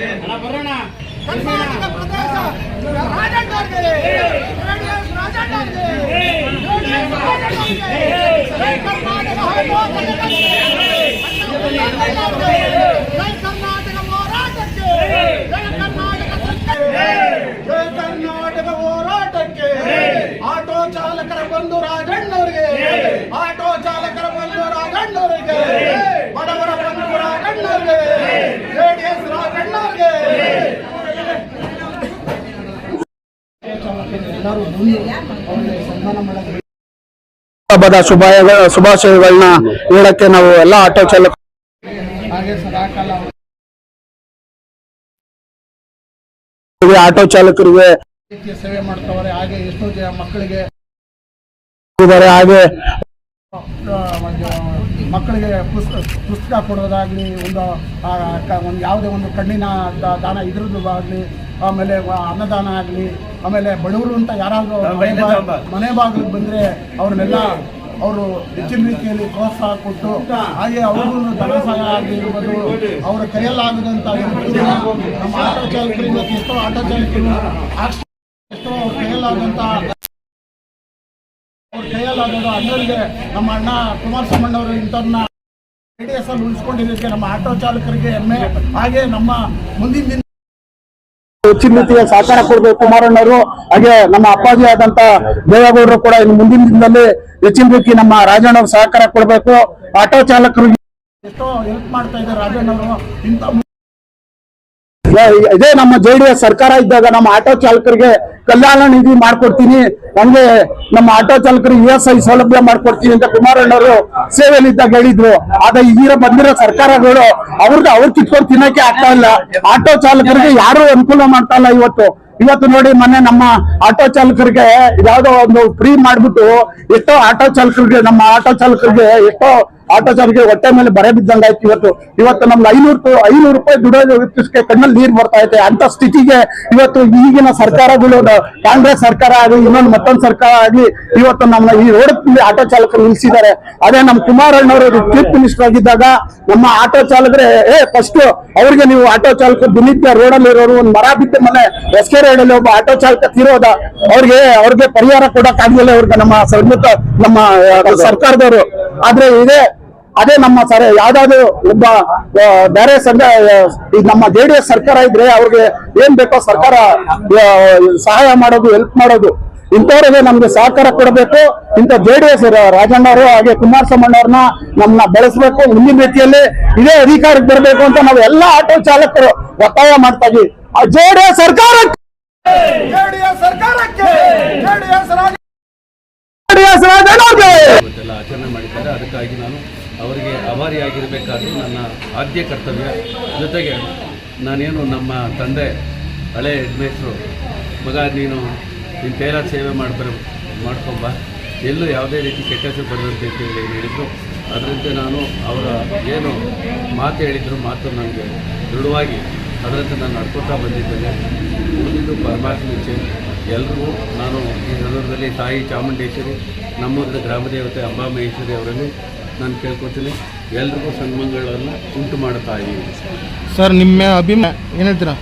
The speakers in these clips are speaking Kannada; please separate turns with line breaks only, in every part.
ಹೋರಾಟಕ್ಕೆ ಕರ್ನಾಟಕ ಪ್ರದೇಶ ಕರ್ನಾಟಕ ಹೋರಾಟಕ್ಕೆ ಜೈ ಕರ್ನಾಟಕ ಹೋರಾಟಕ್ಕೆ. ಜೈ ಕರ್ನಾಟಕ ಜೈ ಕರ್ನಾಟಕ ಹೋರಾಟಕ್ಕೆ. ಆಟೋ ಚಾಲಕರ ಬಂಧು ರಾಜಣ್ಣವರಿಗೆ ಆಟೋ ಚಾಲಕರ ಬಂಧು ರಾಜಣ್ಣವರಿಗೆ ಬಡವರ ಬಂಧು ರಾಜಣ್ಣವರಿಗೆ ಜೆಡಿಎಸ್ ರಾಜಣ್ಣವರಿಗೆ ಎಲ್ಲರೂ ಬಂದು ಅವರಿಗೆ ಸನ್ಮಾನ ಮಾಡೋದು
ಹಬ್ಬದ ಶುಭಾಯ ಶುಭಾಶಯಗಳನ್ನ ಹೇಳಕ್ಕೆ ನಾವು ಎಲ್ಲ ಆಟೋ ಚಾಲಕ
ಹಾಗೆ ಸದಾಕಾಲ
ಆಟೋ ಚಾಲಕರಿಗೆ
ಸೇವೆ ಮಾಡ್ತಾವ್ರೆ ಹಾಗೆ ಎಷ್ಟೋ ಜನ ಮಕ್ಕಳಿಗೆ
ಹಾಗೆ
ಮಕ್ಕಳಿಗೆ ಪುಸ್ತಕ ಪುಸ್ತಕ ಕೊಡೋದಾಗಲಿ ಒಂದು ಒಂದು ಯಾವುದೇ ಒಂದು ಕಣ್ಣಿನ ದಾನ ಇದ್ರದ್ದು ಆಗಲಿ ಆಮೇಲೆ ಅನ್ನದಾನ ಆಗಲಿ ಆಮೇಲೆ ಬಡವರು ಅಂತ ಯಾರಾದರೂ ಮನೆ ಬಾಗಿಲಿಗೆ ಬಂದರೆ ಅವ್ರನ್ನೆಲ್ಲ ಅವರು ಹೆಚ್ಚಿನ ರೀತಿಯಲ್ಲಿ ಪ್ರೋತ್ಸಾಹ ಕೊಟ್ಟು ಹಾಗೆ ಅವ್ರಿಗೂ ಧನ ಸಹಾಯ ಆಗಿರ್ಬೋದು ಅವರ ಕೈಯಲ್ಲಾಗದಂಥ ನಮ್ಮ ಆಟೋ ಚಾಲಕರು ಇವತ್ತು ಎಷ್ಟೋ ಆಟೋ ಚಾಲಕರು ಎಷ್ಟೋ ಅವ್ರ ಕೈಯಲ್ಲಾದಂಥ ಅವ್ರ ಕೈಯಲ್ಲಾಗೋದು ಅಣ್ಣರಿಗೆ ನಮ್ಮ ಅಣ್ಣ ಕುಮಾರಸ್ವಾಮಣ್ಣವರು ಇಂಥವ್ರನ್ನ ಜೆಡಿಎಸ್ ಅಲ್ಲಿ ಉಳಿಸ್ಕೊಂಡಿದ್ದಕ್ಕೆ ನಮ್ಮ ಆಟೋ ಚಾಲಕರಿಗೆ ಹೆಮ್ಮೆ. ಹಾಗೆ ನಮ್ಮ ಮುಂದಿನ ದಿನ
ಹೆಚ್ಚಿನ ರೀತಿಯ ಸಹಕಾರ ಕೊಡಬೇಕು ಕುಮಾರಣ್ಣವರು. ಹಾಗೆ ನಮ್ಮ ಅಪ್ಪಾಜಿ ಆದಂತ ದೇವೇಗೌಡರು ಕೂಡ ಇನ್ನು ಮುಂದಿನ ದಿನದಲ್ಲಿ ಹೆಚ್ಚಿನ ರೀತಿ ನಮ್ಮ ರಾಜಣ್ಣವ್ರು ಸಹಕಾರ ಕೊಡಬೇಕು. ಆಟೋ ಚಾಲಕರು
ಎಷ್ಟೋ ಹೆಲ್ಪ್ ಮಾಡ್ತಾ ಇದ್ದಾರೆ ರಾಜಣ್ಣವರು. ಇಂಥ
ಇದೇ ನಮ್ಮ ಜೆಡಿಎಸ್ ಸರ್ಕಾರ ಇದ್ದಾಗ ನಮ್ಮ ಆಟೋ ಚಾಲಕರಿಗೆ ಕಲ್ಯಾಣ ನಿಧಿ ಮಾಡ್ಕೊಡ್ತೀನಿ. ನಮ್ಗೆ ನಮ್ಮ ಆಟೋ ಚಾಲಕರು ಯು ಎಸ್ ಐ ಸೌಲಭ್ಯ ಮಾಡ್ಕೊಡ್ತೀನಿ ಅಂತ ಕುಮಾರಣ್ಣವರು ಸೇವೆಯಲ್ಲಿದ್ದಾಗ ಹೇಳಿದ್ರು. ಆದ್ರೆ ಈಗ ಬಂದಿರೋ ಸರ್ಕಾರಗಳು ಅವ್ರಿಗೆ ಅವ್ರು ಕಿತ್ಕೊಂಡು ತಿನ್ನಕ್ಕೆ ಆಗ್ತಾ ಇಲ್ಲ. ಆಟೋ ಚಾಲಕರಿಗೆ ಯಾರು ಅನುಕೂಲ ಮಾಡ್ತಾ ಇಲ್ಲ ಇವತ್ತು. ಇವತ್ತು ನೋಡಿ ಮೊನ್ನೆ ನಮ್ಮ ಆಟೋ ಚಾಲಕರಿಗೆ ಯಾವ್ದೋ ಒಂದು ಫ್ರೀ ಮಾಡ್ಬಿಟ್ಟು ಎಷ್ಟೋ ಆಟೋ ಚಾಲಕರಿಗೆ ನಮ್ಮ ಆಟೋ ಚಾಲಕರಿಗೆ ಎಷ್ಟೋ ಆಟೋ ಚಾಲಕರು ಹೊಟ್ಟೆ ಮೇಲೆ ಬರೆ ಬಿದ್ದಂಗಾಯ್ತು ಇವತ್ತು. ಇವತ್ತು ನಮ್ಗೆ ಐನೂರು ಐನೂರು ರೂಪಾಯಿ ದುಡಿಯೋ ವ್ಯಕ್ತಿಗೆ ಕಣ್ಣಲ್ಲಿ ನೀರು ಬರ್ತಾ ಐತೆ. ಅಂತ ಸ್ಥಿತಿಗೆ ಇವತ್ತು ಈಗಿನ ಸರ್ಕಾರಗಳು ಕಾಂಗ್ರೆಸ್ ಸರ್ಕಾರ ಆಗಲಿ, ಇನ್ನೊಂದು ಮತ್ತೊಂದು ಸರ್ಕಾರ ಆಗಲಿ, ಇವತ್ತು ನಮ್ಮ ಈ ರೋಡ್ ಆಟೋ ಚಾಲಕರು ನಿಲ್ಸಿದ್ದಾರೆ. ಅದೇ ನಮ್ಮ ಕುಮಾರಣ್ಣವರು ಚೀಫ್ ಮಿನಿಸ್ಟರ್ ಆಗಿದ್ದಾಗ ನಮ್ಮ ಆಟೋ ಚಾಲಕರೆ, ಏ ಫಸ್ಟ್ ಅವ್ರಿಗೆ ನೀವು ಆಟೋ ಚಾಲಕರು ದಿನಿತ್ಯ ರೋಡ್ ಅಲ್ಲಿ ಇರೋರು ಒಂದು ಮರ ಬಿದ್ದ ಮನೆ ರಸ್ತೆ ರೋಡ್ ಅಲ್ಲಿ ಒಬ್ಬ ಆಟೋ ಚಾಲಕ ತೀರೋದ, ಅವ್ರಿಗೆ ಅವ್ರಿಗೆ ಪರಿಹಾರ ಕೊಡಕ್ ಆಗ್ಲಿಲ್ಲ ಅವ್ರಿಗೆ ನಮ್ಮ ನಮ್ಮ ಸರ್ಕಾರದವರು. ಆದ್ರೆ ಇದೇ ಅದೇ ನಮ್ಮ ಸರ್ ಯಾವ್ದಾದ್ರು ಒಬ್ಬ ಆ, ಬೇರೆ ಸಂಘ ಆ, ಈಗ ನಮ್ಮ ಎಸ್ ಸರ್ಕಾರ ಇದ್ರೆ ಅವ್ರಿಗೆ ಏನ್ ಬೇಕೋ ಸರ್ಕಾರ ಸಹಾಯ ಮಾಡೋದು ಹೆಲ್ಪ್ ಮಾಡೋದು ಇಂಥವ್ರಿಗೆ ನಮ್ಗೆ ಸಹಕಾರ ಕೊಡಬೇಕು. ಇಂಥ ಜೆ ಡಿ ಎಸ್ ರಾಜಣ್ಣವರು ಹಾಗೆ ಕುಮಾರಸ್ವಾಮಣ್ಣವ್ರನ್ನ ನಮ್ಮನ್ನ ಬೆಳೆಸಬೇಕು ಮುಂದಿನ ರೀತಿಯಲ್ಲಿ ಇದೇ ಅಧಿಕಾರಕ್ಕೆ ಬರಬೇಕು ಅಂತ ನಾವು ಎಲ್ಲ ಆಟೋ ಚಾಲಕರು ಒತ್ತಾಯ ಮಾಡ್ತಾ ಇದ್ವಿ ಜೆ ಸರ್ಕಾರಕ್ಕೆ!
ಜೆಡಿಎಸ್ ಸರ್ಕಾರಕ್ಕೆ!
ಆಚರಣೆ ಮಾಡಿದ್ದಾರೆ. ಅದಕ್ಕಾಗಿ ನಾನು ಅವರಿಗೆ ಅಭಾರಿಯಾಗಿರಬೇಕಾದ್ರೂ ನನ್ನ ಆದ್ಯ ಕರ್ತವ್ಯ. ಜೊತೆಗೆ ನಾನೇನು ನಮ್ಮ ತಂದೆ, ಹಳೆ ಹೆಡ್ಮೇಸ್ಟ್ರು ಮಗ ನೀನು ನಿನ್ನ ಕೈಲಾದ ಸೇವೆ ಮಾಡ್ಬರ, ಮಾಡ್ಕೊಂಬ. ಎಲ್ಲೂ ಯಾವುದೇ ರೀತಿ ಕೆಟ್ಟ ಹೆಸರು ಬರದಂತೆ ಅಂತ ಹೇಳಿ ಹೇಳಿದರು. ಅದರಂತೆ ನಾನು ಅವರ ಏನು ಮಾತು ಹೇಳಿದ್ರು, ಮಾತು ನನಗೆ ದೃಢವಾಗಿ ಅದರಂತೆ ನಾನು ನಡ್ಕೊತಾ ಬಂದಿದ್ದೇನೆ. ಉಳಿದಿದ್ದು ಪರಮಾತ್ಮ ಇಚ್ಛೆ. ಎಲ್ರಿಗೂ ನಾನು ಈ ಸಂದರ್ಭದಲ್ಲಿ ತಾಯಿ ಚಾಮುಂಡೇಶ್ವರಿ, ನಮ್ಮೂರಿನ ಗ್ರಾಮ ದೇವತೆ ಅಂಬಾಮಹೇಶ್ವರಿ ಅವರಲ್ಲಿ ನಾನು ಕೇಳ್ಕೊತೀನಿ. ಎಲ್ರಿಗೂ ಸನ್ಮಂಗಳನ್ನ ಉಂಟು ಮಾಡುತ್ತಾ ಇದ್ದೀನಿ
ಸರ್ ನಿಮ್ಮ ಅಭಿಮಾನ ಏನು ಹೇಳ್ತೀರಾ?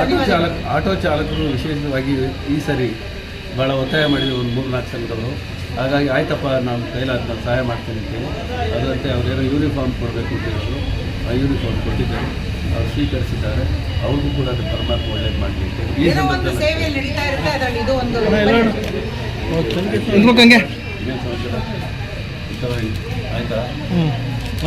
ಆಟೋ ಚಾಲಕ ಆಟೋ ಚಾಲಕರು ವಿಶೇಷವಾಗಿ ಈ ಸರಿ ಭಾಳ ಒತ್ತಾಯ ಮಾಡಿದ್ವಿ ಒಂದು ಮೂರು ನಾಲ್ಕು ಸಂಘದವರು ಹಾಗಾಗಿ ಆಯ್ತಪ್ಪ ನಾನು ಕೈಲಾದ ನಾನು ಸಹಾಯ ಮಾಡ್ತೀನಿ ಅಂತೇಳಿ ಅದರಂತೆ ಅವರೇನೋ ಯೂನಿಫಾರ್ಮ್ ಕೊಡಬೇಕು ಅಂತ ಹೇಳಿದ್ರು. ಆ ಯೂನಿಫಾರ್ಮ್ ಕೊಟ್ಟಿದ್ದಾರೆ. ಅವ್ರು ಸ್ವೀಕರಿಸಿದ್ದಾರೆ. ಅವ್ರಿಗೂ ಕೂಡ ಅದು ಪರಮಾತ್ಮ ಒಳ್ಳೇದು ಮಾಡಲಿ ಅಂತೇಳಿ ಈ ಸಂದರ್ಭದಲ್ಲಿ
ನಿಂತ್ಬೇಕು ಹಂಗೆ
ಇನ್ನೇನು ಸಮಾಚಾರ? ಆಯ್ತಾ?